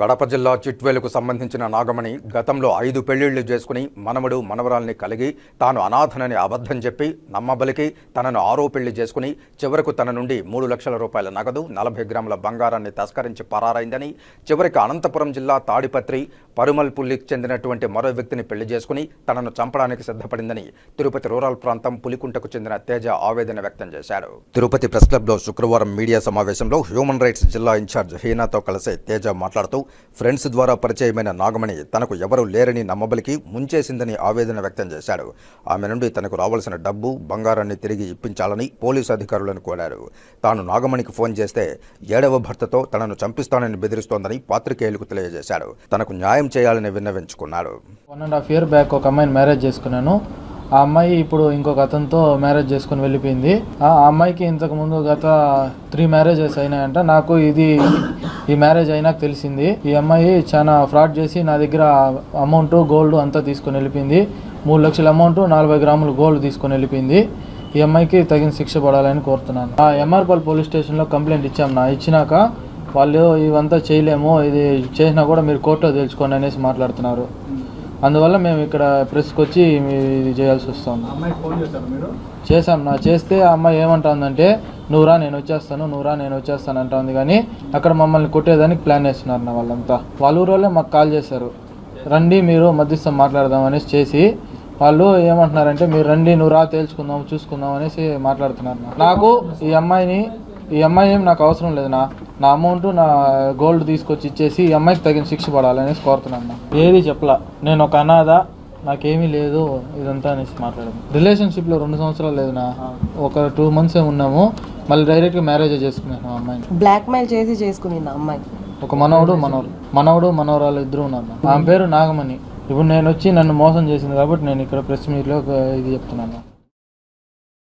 కడప జిల్లా చిట్వేలకు సంబంధించిన నాగమణి గతంలో ఐదు పెళ్ళిళ్ళు చేసుకుని మనవడు మనవరాల్ని కలిగి తాను అనాథనని అబద్ధం చెప్పి నమ్మబలికి తనను ఆరో పెళ్ళి చేసుకుని చివరకు తన నుండి మూడు లక్షల రూపాయల నగదు నలభై గ్రాముల బంగారాన్ని తస్కరించి పరారైందని చివరికి అనంతపురం జిల్లా తాడిపత్రి పరుమల్పుల్లికి చెందినటువంటి మరో వ్యక్తిని పెళ్ళి చేసుకుని తనను చంపడానికి సిద్ధపడిందని తిరుపతి రూరల్ ప్రాంతం పులికుంటకు చెందిన తేజ ఆవేదన వ్యక్తం చేశారు. తిరుపతి ప్రెస్ క్లబ్లో శుక్రవారం మీడియా సమావేశంలో హ్యూమన్ రైట్స్ జిల్లా ఇన్ఛార్జ్ హీనాతో కలిసి తేజ మాట్లాడుతూ ఫ్రెండ్స్ ద్వారా పరిచయమైన నాగమణి తనకు ఎవరూ లేరని నమ్మబలికి ముంచేసిందని ఆవేదన వ్యక్తం చేశాడు. ఆమె నుండి తనకు రావాల్సిన డబ్బు బంగారాన్ని తిరిగి ఇప్పించాలని పోలీసు అధికారులను కోరారు. తాను నాగమణికి ఫోన్ చేస్తే ఏడవ భర్తతో తనను చంపిస్తానని బెదిరిస్తోందని పాత్రికేయులకు తెలియజేశాడు. తనకు న్యాయం చేయాలని విన్నవించుకున్నారు. One and half year back ఒక అమ్మాయిని మ్యారేజ్ చేసుకున్నాను. ఆ అమ్మాయి ఇప్పుడు ఇంకొక అతనితో మ్యారేజ్ చేసుకుని వెళ్ళిపోయింది. ఆ అమ్మాయికి ఇంతకు ముందు గత త్రీ మ్యారేజెస్ అయినాయంట. నాకు ఇది ఈ మ్యారేజ్ అయినాక తెలిసింది. ఈ అమ్మాయి చాలా ఫ్రాడ్ చేసి నా దగ్గర అమౌంట్ గోల్డ్ అంతా తీసుకొని వెళ్ళిపోయింది. మూడు లక్షల అమౌంట్ నలభై గ్రాములు గోల్డ్ తీసుకొని వెళ్ళిపోయింది. ఈ అమ్మాయికి తగిన శిక్ష పడాలని కోరుతున్నాను. ఆ ఎంఆర్పల్ పోలీస్ స్టేషన్లో కంప్లైంట్ ఇచ్చాం నా. ఇచ్చినాక వాళ్ళు ఇవంతా చేయలేము ఇది చేసినా కూడా మీరు కోర్టులో తెలుసుకోండి అనేసి మాట్లాడుతున్నారు. అందువల్ల మేము ఇక్కడ ప్రెస్కి వచ్చి ఇది చేయాల్సి వస్తుంది. చేశాం. నా చేస్తే ఆ అమ్మాయి ఏమంటుందంటే నువ్వురా నేను వచ్చేస్తాను నువ్వురా నేను వచ్చేస్తాను అంటుంది. కానీ అక్కడ మమ్మల్ని కొట్టేదానికి ప్లాన్ వేస్తున్నారు నా వాళ్ళంతా. వాళ్ళ ఊరోళ్ళే మాకు కాల్ చేశారు. రండి మీరు మధ్యస్థం మాట్లాడదాం అనేసి చేసి వాళ్ళు ఏమంటున్నారంటే మీరు రండి నువ్వు రా తేల్చుకుందాం చూసుకుందాం అనేసి మాట్లాడుతున్నారు. నాకు. నాకు ఈ అమ్మాయిని ఈ అమ్మాయి ఏం నాకు అవసరం లేదు నా. నా అమౌంట్ నా గోల్డ్ తీసుకొచ్చి ఇచ్చేసి ఈ అమ్మాయికి తగిన శిక్ష పడాలనేసి కోరుతున్నాను నా. ఏది చెప్పలా? నేను ఒక అనాథ నాకేమీ లేదు ఇదంతా అనేసి మాట్లాడము రిలేషన్షిప్లో రెండు సంవత్సరాలు లేదు నా. ఒక టూ మంత్స్ ఉన్నాము మళ్ళీ డైరెక్ట్గా మ్యారేజ్ చేసుకున్నాను ఆ అమ్మాయిని. బ్లాక్మెయిల్ చేసి చేసుకునింది ఆ అమ్మాయి. ఒక మనవడు మనవరు మనవడు మనవరాలు ఇద్దరు ఉన్నారు ఆమె పేరు నాగమణి. ఇప్పుడు నేను వచ్చి నన్ను మోసం చేసింది కాబట్టి నేను ఇక్కడ ప్రెస్ మీట్లో ఇది చెప్తున్నాను